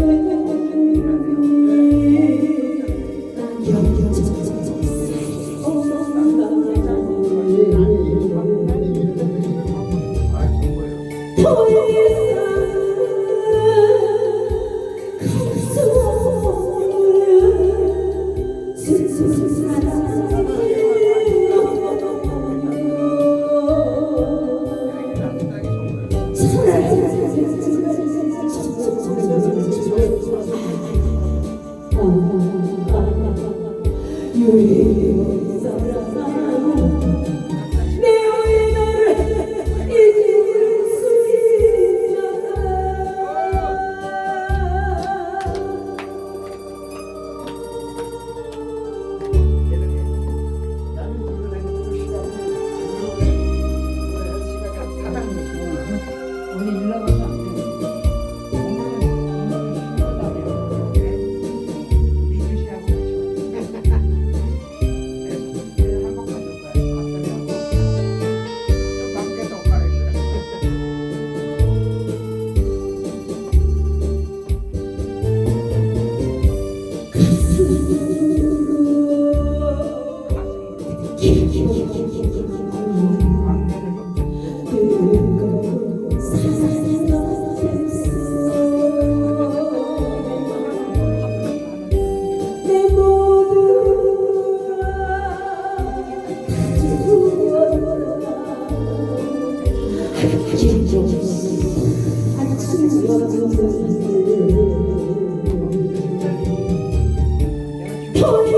사랑해 내 오해를 잊을 수 있잖아 우리 가 내 모두가 다 죽어라 Holy